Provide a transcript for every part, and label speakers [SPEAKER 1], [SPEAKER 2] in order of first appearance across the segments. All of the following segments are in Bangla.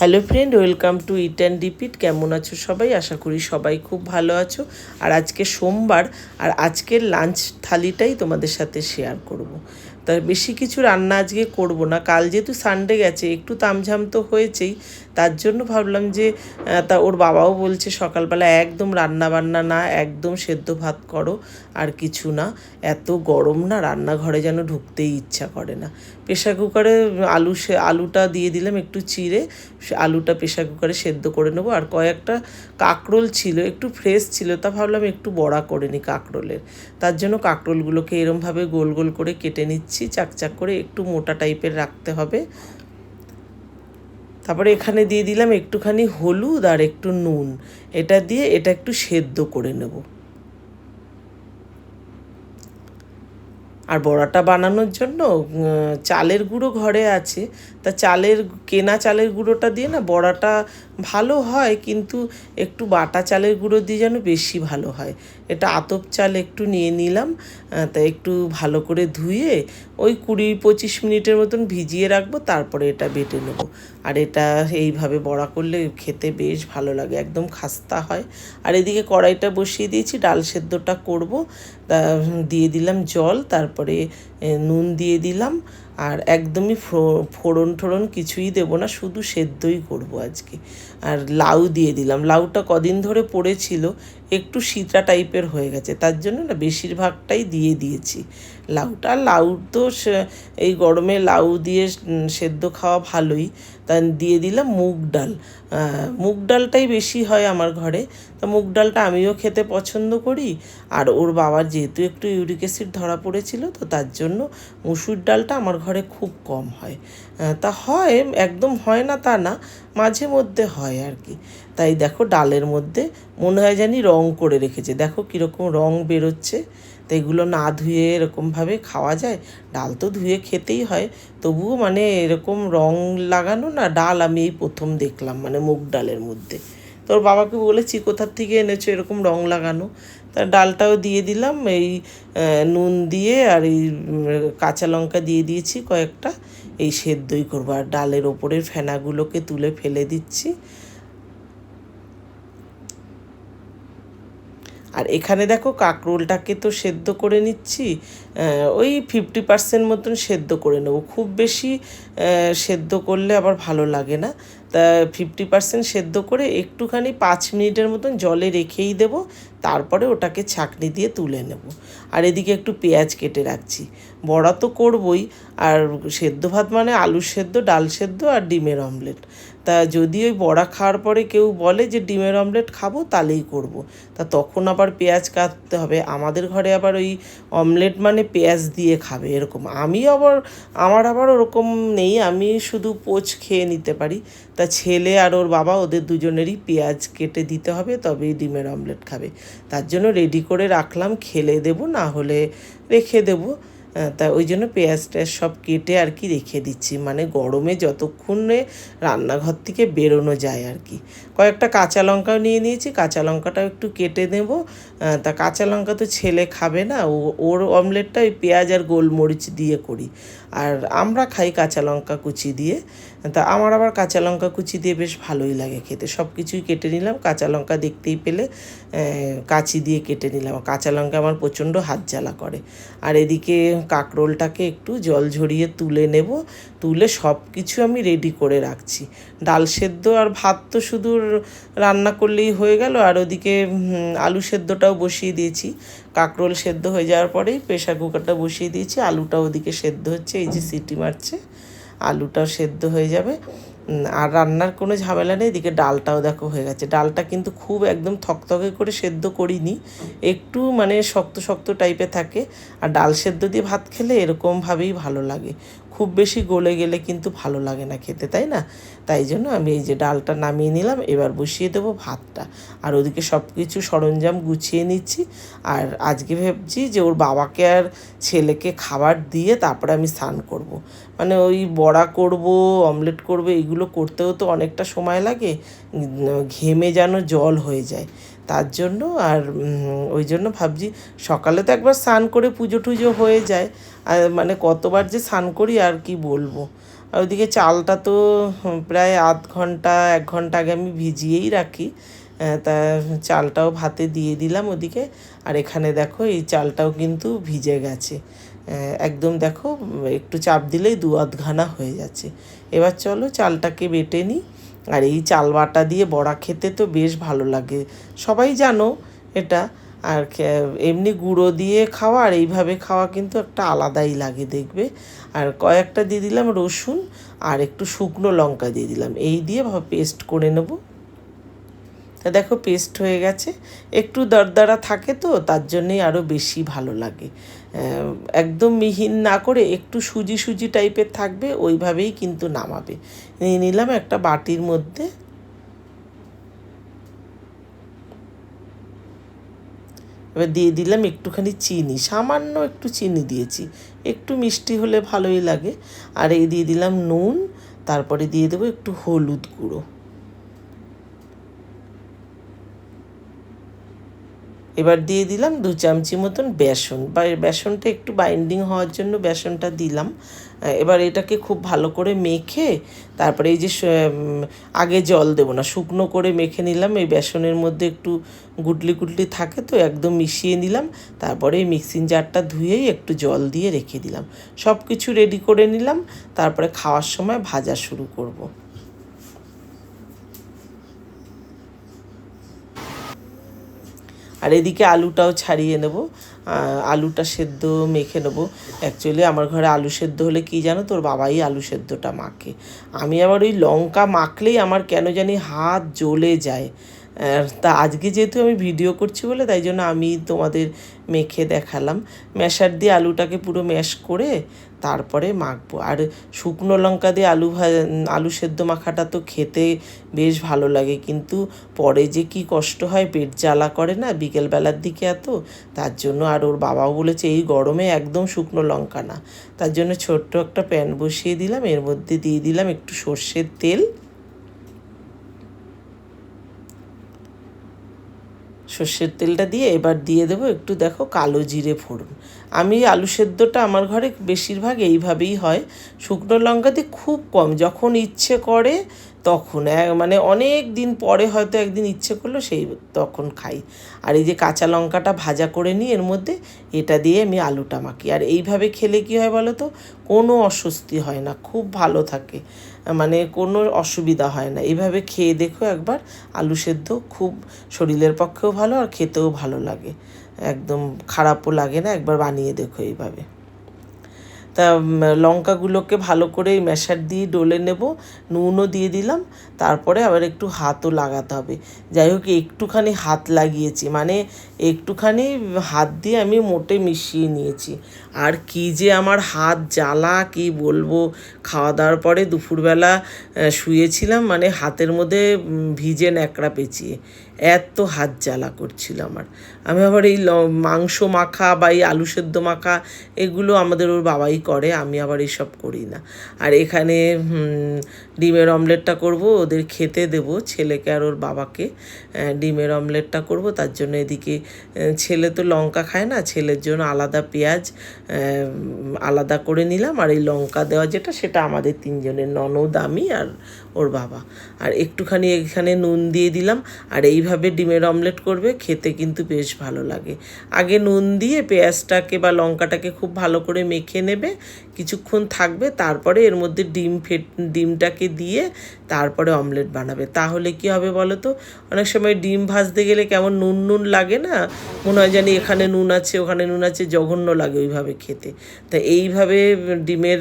[SPEAKER 1] Hello friend welcome to eat and repeat কেমন আছো সবাই? আশা করি সবাই খুব ভালো আছো। আর আজকে সোমবার, আর আজকের লাঞ্চ থালিটাই তোমাদের সাথে শেয়ার করব। তা বেশি কিছু রান্না আজকে করব না। কাল যেহেতু সানডে গেছে, একটু তামঝাম তো হয়েছেই। তার জন্য ভাবলাম যে তা ওর বাবাও বলছে সকালবেলা একদম রান্না বান্না না, একদম সেদ্ধ ভাত করো, আর কিছু না। এত গরম না, রান্নাঘরে যেন ঢুকতেই ইচ্ছা করে না। প্রেশার কুকারে আলু সে, আলুটা দিয়ে দিলাম একটু চিড়ে আলুটা প্রেশার কুকারে সেদ্ধ করে নেব। আর কয়েকটা কাঁকরোল ছিল, একটু ফ্রেশ ছিল, তা ভাবলাম একটু বড়া করে নিই কাঁকরোলের। তার জন্য কাঁকরোলগুলোকে এরমভাবে গোল গোল করে কেটে নিচ্ছি, চাকচাক করে একটু মোটা টাইপের রাখতে হবে। তারপরে এখানে দিয়ে দিলাম একটুখানি হলুদ আর একটু নুন। এটা দিয়ে এটা একটু সেদ্ধ করে নেব। আর বড়াটা বানানোর জন্য চালের গুঁড়ো ঘরে আছে। তা চালের, কেনা চালের গুঁড়োটা দিয়ে না বড়াটা ভালো হয়, কিন্তু একটু বাটা চালের গুঁড়ো দিয়ে যেন বেশি ভালো হয়। এটা আতপ চাল একটু নিয়ে নিলাম তা একটু ভালো করে ধুয়ে ওই কুড়ি পঁচিশ মিনিটের মতন ভিজিয়ে রাখব, তারপরে এটা বেটে নেব। আর এটা এইভাবে বড়া করলে খেতে বেশ ভালো লাগে, একদম খাস্তা হয়। আর এদিকে কড়াইটা বসিয়ে দিয়েছি, ডাল সেদ্ধটা করব। দিয়ে দিলাম জল, তারপরে নুন দিয়ে দিলাম। আর একদমই ফোড়ন ঠোড়ন কিছুই দেবো না, শুধু সেদ্ধই করব আজকে। আর লাউ দিয়ে দিলাম। লাউটা কদিন ধরে পড়েছিল একটু শীতা টাইপের হয়ে গেছে। তার জন্য না বেশিরভাগটাই দিয়ে দিয়েছি। লাউটা, লাউ তো এই গরমে লাউ দিয়ে সেদ্ধ খাওয়া ভালোই। তা দিয়ে দিলাম মুগ ডাল। মুগ ডালটাই বেশি হয় আমার ঘরে। তা মুগ ডালটা আমিও খেতে পছন্দ করি। আর ওর বাবার যেহেতু একটু ইউরিক অ্যাসিড ধরা পড়েছিল, তো তার জন্য মুসুর ডালটা আমার ঘরে খুব কম হয়। তা হয়, একদম হয় না তা না, মাঝে মধ্যে হয় আর কি। তাই দেখো ডালের মধ্যে, মনে হয় জানি রং করে রেখেছে। দেখো কীরকম রং বেরোচ্ছে। তো এগুলো না ধুয়ে এরকমভাবে খাওয়া যায়? ডাল তো ধুয়ে খেতেই হয়। তবুও মানে এরকম রং লাগানো না, ডাল আমি এই প্রথম দেখলাম মানে মুগ ডালের মধ্যে। তোর বাবাকে বলেছি কোথার থেকে এনেছো এরকম রং লাগানো? তা ডালটাও দিয়ে দিলাম, এই নুন দিয়ে আর এই কাঁচা লঙ্কা দিয়ে দিয়েছি কয়েকটা। এই সেদ্ধই করব। আর ডালের ওপরের ফেনাগুলোকে তুলে ফেলে দিচ্ছি। আর এখানে দেখো কাঁকরোলটাকে তো সেদ্ধ করে নিচ্ছি ওই ফিফটি পার্সেন্ট মতন সেদ্ধ করে নেব। খুব বেশি সেদ্ধ করলে আবার ভালো লাগে না। তা ফিফটি পার্সেন্ট সেদ্ধ করে একটুখানি পাঁচ মিনিটের মতন জলে রেখেই দেব, তারপরে ওটাকে ছাঁকনি দিয়ে তুলে নেব। আর এদিকে একটু পেঁয়াজ কেটে রাখছি। বড়া তো করবই, আর সেদ্ধ ভাত মানে আলু সেদ্ধ, ডাল সেদ্ধ আর ডিমের অমলেট। তা যদি ওই বড়া খাওয়ার পরে কেউ বলে যে ডিমের অমলেট খাব, তাহলেই করব। তা তখন আবার পেঁয়াজ কাটতে হবে। আমাদের ঘরে আবার ওই অমলেট মানে পেঁয়াজ দিয়ে খাবে এরকম। আমি আবার, আমার আবার ওরকম নেই। আমি শুধু পোচ খেয়ে নিতে পারি। তা ছেলে আর ওর বাবা, ওদের দুজনেরই পেঁয়াজ কেটে দিতে হবে, তবেই ডিমের অমলেট খাবে। তার জন্য রেডি করে রাখলাম, খেলে দেবো, না হলে রেখে দেবো। তা ওই জন্য পেঁয়াজ টেয়াজ সব কেটে আর কি রেখে দিচ্ছি। মানে গরমে যতক্ষণে রান্নাঘর থেকে বেরোনো যায় আর কি। কয়েকটা কাঁচা লঙ্কাও নিয়ে নিয়েছি, কাঁচা লঙ্কাটাও একটু কেটে নেব তা কাঁচা লঙ্কা তো ছেলে খাবে না, ও, ওর অমলেটটা ওই পেঁয়াজ আর গোলমরিচ দিয়ে করি। আর আমরা খাই কাঁচা লঙ্কা কুচি দিয়ে। তা আমার আবার কাঁচা লঙ্কা কুচি দিয়ে বেশ ভালোই লাগে খেতে। সব কিছুই কেটে নিলাম, কাঁচা লঙ্কা দেখতেই পেলে কাঁচি দিয়ে কেটে নিলাম। কাঁচা লঙ্কা আমার প্রচণ্ড হাত জ্বালা করে। আর এদিকে কাঁকরোলটাকে একটু জল ঝরিয়ে তুলে নেব, তুলে সব কিছু আমি রেডি করে রাখছি। ডাল সেদ্ধ আর ভাত তো শুধু রান্না করলেই হয়ে গেল, আর ওদিকে আলু সেদ্ধটাও বসিয়ে দিয়েছি। কাঁকরোল সেদ্ধ হয়ে যাওয়ার পরেই প্রেশার কুকারটা বসিয়ে দিয়েছি আলুটা ওদিকে সেদ্ধ হচ্ছে, এই যে সিটি মারছে। আলুটাও সেদ্ধ হয়ে যাবে। আর রান্নার কোনো ঝামেলা নেই, এদিকে ডালটাও দেখো হয়ে গেছে। ডালটা কিন্তু খুব একদম থকথকে করে সেদ্ধ করিনি, একটু মানে শক্ত শক্ত টাইপে থাকে। আর ডাল সেদ্ধ দিয়ে ভাত খেলে এরকমভাবেই ভালো লাগে। খুব বেশি গলে গেলে কিন্তু ভালো লাগে না খেতে, তাই না? তাই জন্য আমি এই যে ডালটা নামিয়ে নিলাম, এবার বসিয়ে দেবো ভাতটা। আর ওদিকে সব কিছু সরঞ্জাম গুছিয়ে নিচ্ছি। আর আজকে ভাবছি যে ওর বাবাকে আর ছেলেকে খাবার দিয়ে তারপরে আমি স্নান করব। মানে ওই বড়া করব, অমলেট করব, এগুলো করতেও তো অনেকটা সময় লাগে, ঘেমে যেন জল হয়ে যায়। তার জন্য আর ওই জন্য ভাবছি সকালে তো একবার স্নান করে পুজো টুজো হয়ে যায়। আর মানে কতবার যে স্নান করি আর কি বলব। আর ওইদিকে চালটা তো প্রায় আধ ঘণ্টা, এক ঘণ্টা আগে আমি ভিজিয়েই রাখি। তা চালটাও ভাতে দিয়ে দিলাম ওদিকে। আর এখানে দেখো এই চালটাও কিন্তু ভিজে গেছে। একদম দেখো, একটু চাপ দিলেই দু আধ ঘানা হয়ে যাচ্ছে। এবার চলো চালটাকে বেটে নিই। আর এই চাল বাটা দিয়ে বড়া খেতে তো বেশ ভালো লাগে। সবাই জানো এটা। আর এমনি গুঁড়ো দিয়ে খাওয়া আর এইভাবে খাওয়া কিন্তু একটা আলাদাই লাগে দেখবে। আর কয়েকটা দিয়ে দিলাম রসুন আর একটু শুকনো লঙ্কা দিয়ে দিলাম। এই দিয়ে পেস্ট করে নেব। তা দেখো পেস্ট হয়ে গেছে। একটু দরদরা থাকে তো, তার জন্যেই আরও বেশি ভালো লাগে। একদম মিহিন না করে একটু সুজি সুজি টাইপের থাকবে, ওইভাবেই কিন্তু নামাবে। নিয়ে নিলাম একটা বাটির মধ্যে। এবার দিয়ে দিলাম একটুখানি চিনি, সামান্য একটু চিনি দিয়েছি। একটু মিষ্টি হলে ভালোই লাগে। আর এই দিয়ে দিলাম নুন, তারপরে দিয়ে দেবো একটু হলুদ গুঁড়ো। এবার দিয়ে দিলাম দু চামচি মতন বেসন। বা বেসনটা একটু বাইন্ডিং হওয়ার জন্য বেসনটা দিলাম। এবার এটাকে খুব ভালো করে মেখে তারপরে এই যে আগে জল দেবো না, শুকনো করে মেখে নিলাম। এই বেসনের মধ্যে একটু গুটলি গুটলি থাকে তো, একদম মিশিয়ে নিলাম। তারপরে এই মিক্সিং জারটা ধুয়েই একটু জল দিয়ে রেখে দিলাম। সব কিছু রেডি করে নিলাম। তারপরে খাওয়ার সময় ভাজা শুরু করব। আর এদিকে আলুটাও ছাড়িয়ে নেব আলুটা সেদ্ধ মেখে নেব। অ্যাকচুয়ালি আমার ঘরে আলু সেদ্ধ হলে কি জানো তোর বাবাই আলু সেদ্ধটা মাখে। আমি আবার ওই লঙ্কা মাখলেই আমার কেন জানি হাত জ্বলে যায়। তা আজকে যেহেতু আমি ভিডিও করছি বলে তাই জন্য আমি তোমাদের মেখে দেখালাম। ম্যাশার দিয়ে আলুটাকে পুরো ম্যাশ করে তারপরে মাখবো। আর শুকনো লঙ্কা দিয়ে আলু ভাজা আলু সেদ্ধ মাখাটা তো খেতে বেশ ভালো লাগে। কিন্তু পরে যে কি কষ্ট হয়, পেট জ্বালা করে না বিকেলবেলার দিকে এত, তার জন্য আর ওর বাবাও বলেছে, এই গরমে একদম শুকনো লঙ্কা না। তার জন্য ছোট্ট একটা প্যান বসিয়ে দিলাম। এর মধ্যে দিয়ে দিলাম একটু সর্ষের তেল। সর্ষের তেলটা দিয়ে এবার দিয়ে দেবো একটু, দেখো, কালো জিরে ফোড়ন। আমি আলু সেদ্ধটা আমার ঘরে বেশিরভাগ এইভাবেই হয়। শুকনো লঙ্কা দিয়ে খুব কম, যখন ইচ্ছে করে তখন। মানে অনেক দিন পরে হয়তো একদিন ইচ্ছে করল সেই তখন খাই। আর এই যে কাঁচা লঙ্কাটা ভাজা করে নিই এর মধ্যে এটা দিয়ে আমি আলুটা মাখি। আর এইভাবে খেলে কি হয় বলো তো, কোনো অস্বস্তি হয় না, খুব ভালো থাকে। মানে কোনো অসুবিধা হয় না। এইভাবে খেয়ে দেখো একবার, আলু সেদ্ধ খুব শরীরের পক্ষেও ভালো আর খেতেও ভালো লাগে। একদম খারাপও লাগে না, একবার বানিয়ে দেখো এইভাবে। তা লঙ্কাগুলোকে ভালো করে ম্যাশার দিয়ে ডলে নেব, নুনও দিয়ে দিলাম, তারপরে আবার একটু হাতও লাগাতে হবে। যাই হোক, একটুখানি হাত লাগিয়েছি মানে একটুখানি হাত দিয়ে আমি মোটে মিশিয়ে নিয়েছি। আর কি যে আমার হাত জ্বালা, কি বলব? খাওয়া দাওয়ার পরে দুপুরবেলা শুয়েছিলাম মানে হাতের মধ্যে ভিজে ন্যাকড়া পেঁচিয়ে। এত হাত জ্বালা করছিল আমার। আমি আবার এই মাংস মাখা বা এই আলু সেদ্ধ মাখা এগুলো আমাদের ওর বাবাই করে, আমি আবার এইসব করি না। আর এখানে ডিমের অমলেটটা করব, ওদের খেতে দেব, ছেলেকে আর ওর বাবাকে। ডিমের অমলেটটা করব, তার জন্য এদিকে ছেলে তো লঙ্কা খায় না, ছেলের জন্য আলাদা পেঁয়াজ আলাদা করে নিলাম। আর এই লঙ্কা দেওয়া যেটা, সেটা আমাদের তিনজনের ননদ, আমি আর ওর বাবা। আর একটুখানি এখানে নুন দিয়ে দিলাম। আর এইভাবে ডিমের অমলেট করবে খেতে কিন্তু বেশ ভালো লাগে। আগে নুন দিয়ে পেঁয়াজটাকে বা লঙ্কাটাকে খুব ভালো করে মেখে নেবে কিছুক্ষণ থাকবে, তারপরে এর মধ্যে ডিম ফেট, ডিমটাকে দিয়ে তারপরে অমলেট বানাবে। তাহলে কি হবে বলো তো অনেক সময় ডিম ভাজতে গেলে কেমন নুন নুন লাগে না? মনে হয় জানি এখানে নুন আছে, ওখানে নুন আছে, জঘন্য লাগে ওইভাবে খেতে। তা এইভাবে ডিমের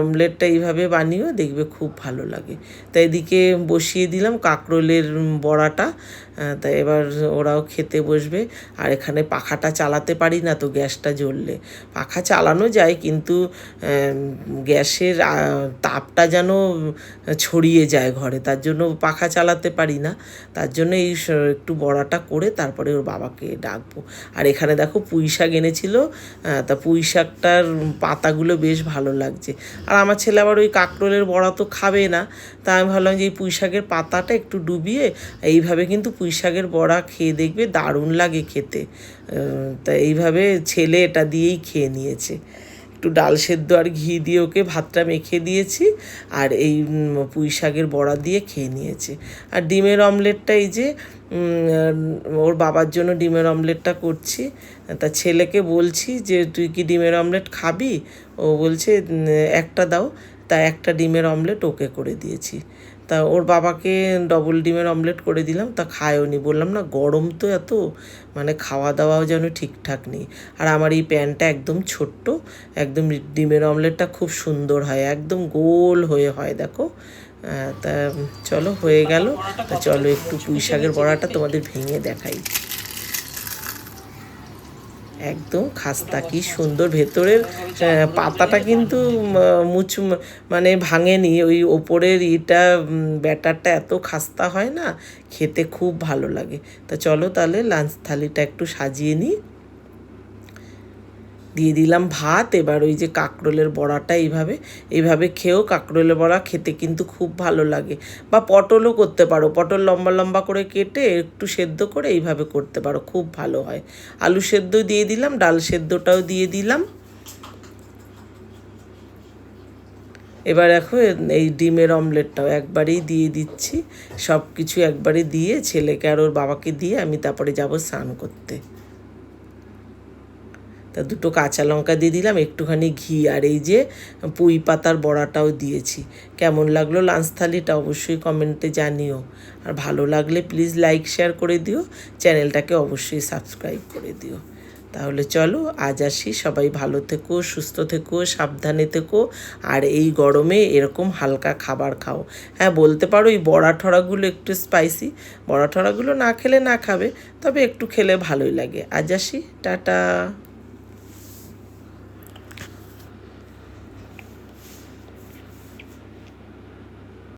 [SPEAKER 1] অমলেটটা এইভাবে বানিয়েও দেখবে খুব ভালো লাগে। তাই এদিকে বসিয়ে দিলাম কাঁকরোলের বড়াটা। তা এবার ওরাও খেতে বসবে। আর এখানে পাখাটা চালাতে পারি না তো গ্যাসটা জ্বললে। পাখা চালানো যায় কিন্তু গ্যাসের তাপটা যেন ছড়িয়ে যায় ঘরে। তার জন্য পাখা চালাতে পারি না। তার জন্য এই একটু বড়াটা করে তারপরে ওর বাবাকে ডাকবো। আর এখানে দেখো পুঁই শাক এনেছিল। তা পুঁই শাকটার পাতাগুলো বেশ ভালো লাগছে। আর আমার ছেলে আবার ওই কাঁকরোলের বড়া তো খাবে না। তা আমি ভাবলাম যে এই পুঁই শাকের পাতাটা একটু ডুবিয়ে এইভাবে কিন্তু পুঁই শাকের বড়া খেয়ে দেখবে দারুণ লাগে খেতে। তা এইভাবে ছেলে এটা দিয়েই খেয়ে নিয়েছে। একটু ডাল সেদ্ধ আর ঘি দিয়ে ওকে ভাতটা মেখে দিয়েছি আর এই পুঁই শাকের বড়া দিয়ে খেয়ে নিয়েছে। আর ডিমের অমলেটটা এই যে ওর বাবার জন্য ডিমের অমলেটটা করছি। তা ছেলেকে বলছি যে, তুই কি ডিমের অমলেট খাবি? ও বলছে একটা দাও। তা একটা ডিমের অমলেট ওকে করে দিয়েছি। তা ওর বাবাকে ডবল ডিমের অমলেট করে দিলাম, তা খায়ও নি। বললাম, না, গরম তো এত মানে খাওয়া দাওয়াও যেন ঠিকঠাক নেই। আর আমার এই প্যানটা একদম ছোট্ট, একদম ডিমের অমলেটটা খুব সুন্দর হয়, একদম গোল হয়ে হয়, দেখো। তা চলো, হয়ে গেল। তা চলো, একটু পুঁই শাকের বড়াটা তোমাদের ভেঙে দেখাই। একদম খাস্তা, কি সুন্দর। ভেতরের পাতাটা কিন্তু মুচ মানে ভাঙেনি। ওই ওপরের ইটা ব্যাটারটা এত খাস্তা হয় না, খেতে খুব ভালো লাগে। তা চলো তাহলে লাঞ্চ থালিটা একটু সাজিয়ে নিই। দিয়ে দিলাম ভাত, এবার ওই যে কাঁকরোলের বড়াটা এইভাবে এইভাবে খেয়েও কাঁকরোলের বড়া খেতে কিন্তু খুব ভালো লাগে। বা পটলও করতে পারো, পটল লম্বা লম্বা করে কেটে একটু সেদ্ধ করে এইভাবে করতে পারো, খুব ভালো হয়। আলু সেদ্ধ দিয়ে দিলাম, ডাল সেদ্ধটাও দিয়ে দিলাম। এবার দেখো, এই ডিমের অমলেটটাও একবারেই দিয়ে দিচ্ছি সব কিছু একবারে দিয়ে ছেলেকে আর ওর বাবাকে দিয়ে আমি তারপরে যাব স্নান করতে। তা দুটো কাঁচা লঙ্কা দিয়ে দিলাম, একটুখানি ঘি আর এই যে পুঁই পাতার বড়াটাও দিয়েছি। কেমন লাগল লাঞ্চ থালিটা অবশ্যই কমেন্টে জানিও। আর ভালো লাগলে প্লিজ লাইক শেয়ার করে দিও, চ্যানেলটাকে অবশ্যই সাবস্ক্রাইব করে দিও। তাহলে চলো আজ আসি, সবাই ভালো থেকো, সুস্থ থেকো, সাবধানে থেকো, আর এই গরমে এরকম হালকা খাবার খাও। হ্যাঁ বলতে পারো এই বড়া ঠড়াগুলো একটু স্পাইসি বড়া ঠড়াগুলো না খেলে না খাবে, তবে একটু খেলে ভালোই লাগে। আজ আসি, টাটা।